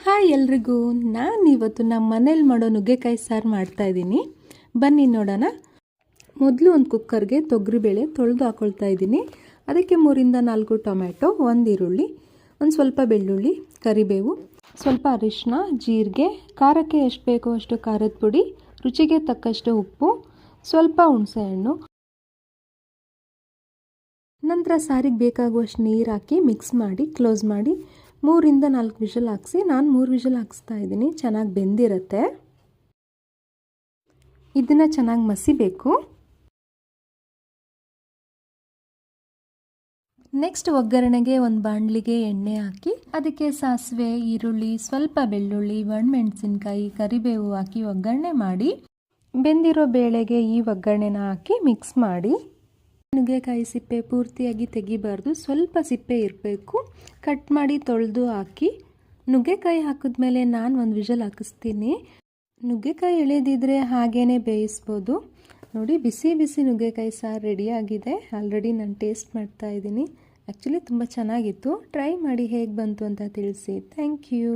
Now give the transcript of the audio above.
Hi ಎಲ್ರಿಗೂ. ನಾನು ಇವತ್ತು ನಮ್ಮ ಮನೇಲಿ ಮಾಡೋ ನುಗ್ಗೆಕಾಯಿ ಸಾರು ಮಾಡ್ತಾಯಿದ್ದೀನಿ ಬನ್ನಿ ನೋಡೋಣ. ಮೊದಲು ಒಂದು ಕುಕ್ಕರ್ಗೆ ತೊಗರಿಬೇಳೆ ತೊಳೆದು ಹಾಕೊಳ್ತಾ ಇದ್ದೀನಿ. ಅದಕ್ಕೆ ಮೂರಿಂದ ನಾಲ್ಕು ಟೊಮ್ಯಾಟೊ, ಒಂದು ಈರುಳ್ಳಿ, ಒಂದು ಸ್ವಲ್ಪ ಬೆಳ್ಳುಳ್ಳಿ, ಕರಿಬೇವು, ಸ್ವಲ್ಪ ಅರಿಶಿನ ಜೀರಿಗೆ, ಖಾರಕ್ಕೆ ಎಷ್ಟು ಬೇಕೋ ಅಷ್ಟು ಖಾರದ ಪುಡಿ, ರುಚಿಗೆ ತಕ್ಕಷ್ಟು ಉಪ್ಪು, ಸ್ವಲ್ಪ ಹುಣಸೆಹಣ್ಣು ನಂತರ ಸಾರಿಗೆ ಬೇಕಾಗುವಷ್ಟು ನೀರು ಹಾಕಿ ಮಿಕ್ಸ್ ಮಾಡಿ, ಕ್ಲೋಸ್ ಮಾಡಿ ಮೂರಿಂದ ನಾಲ್ಕು ವಿಷಲ್ ಹಾಕ್ಸಿ, ನಾನು ಮೂರು ವಿಷಲ್ ಹಾಕ್ಸ್ತಾ ಇದ್ದೀನಿ. ಚೆನ್ನಾಗಿ ಬೆಂದಿರುತ್ತೆ. ಇದನ್ನು ಚೆನ್ನಾಗಿ ಮಸಿಬೇಕು. ನೆಕ್ಸ್ಟ್ ಒಗ್ಗರಣೆಗೆ ಒಂದು ಬಾಣಲಿಗೆ ಎಣ್ಣೆ ಹಾಕಿ, ಅದಕ್ಕೆ ಸಾಸಿವೆ, ಈರುಳ್ಳಿ, ಸ್ವಲ್ಪ ಬೆಳ್ಳುಳ್ಳಿ, ಒಣಮೆಣಸಿನ್ಕಾಯಿ, ಕರಿಬೇವು ಹಾಕಿ ಒಗ್ಗರಣೆ ಮಾಡಿ, ಬೆಂದಿರೋ ಬೇಳೆಗೆ ಈ ಒಗ್ಗರಣೆನ ಹಾಕಿ ಮಿಕ್ಸ್ ಮಾಡಿ. ನುಗ್ಗೆಕಾಯಿ ಸಿಪ್ಪೆ ಪೂರ್ತಿಯಾಗಿ ತೆಗಿಬಾರ್ದು. ಸ್ವಲ್ಪ ಸಿಪ್ಪೆ ಇರಬೇಕು. ಕಟ್ ಮಾಡಿ ತೊಳೆದು ಹಾಕಿ. ನುಗ್ಗೆಕಾಯಿ ಹಾಕಿದ್ಮೇಲೆ ನಾನು ಒಂದು ವಿಜಲ್ ಹಾಕಿಸ್ತೀನಿ. ನುಗ್ಗೆಕಾಯಿ ಎಳೆದಿದ್ರೆ ಹಾಗೇ ಬೇಯಿಸ್ಬೋದು. ನೋಡಿ, ಬಿಸಿ ಬಿಸಿ ನುಗ್ಗೆಕಾಯಿ ಸಾರು ರೆಡಿಯಾಗಿದೆ ಆಲ್ರೆಡಿ ನಾನು ಟೇಸ್ಟ್ ಮಾಡ್ತಾ ಇದ್ದೀನಿ. ಆ್ಯಕ್ಚುಲಿ ತುಂಬ ಚೆನ್ನಾಗಿತ್ತು. ಟ್ರೈ ಮಾಡಿ ಹೇಗೆ ಬಂತು ಅಂತ ತಿಳಿಸಿ. Thank you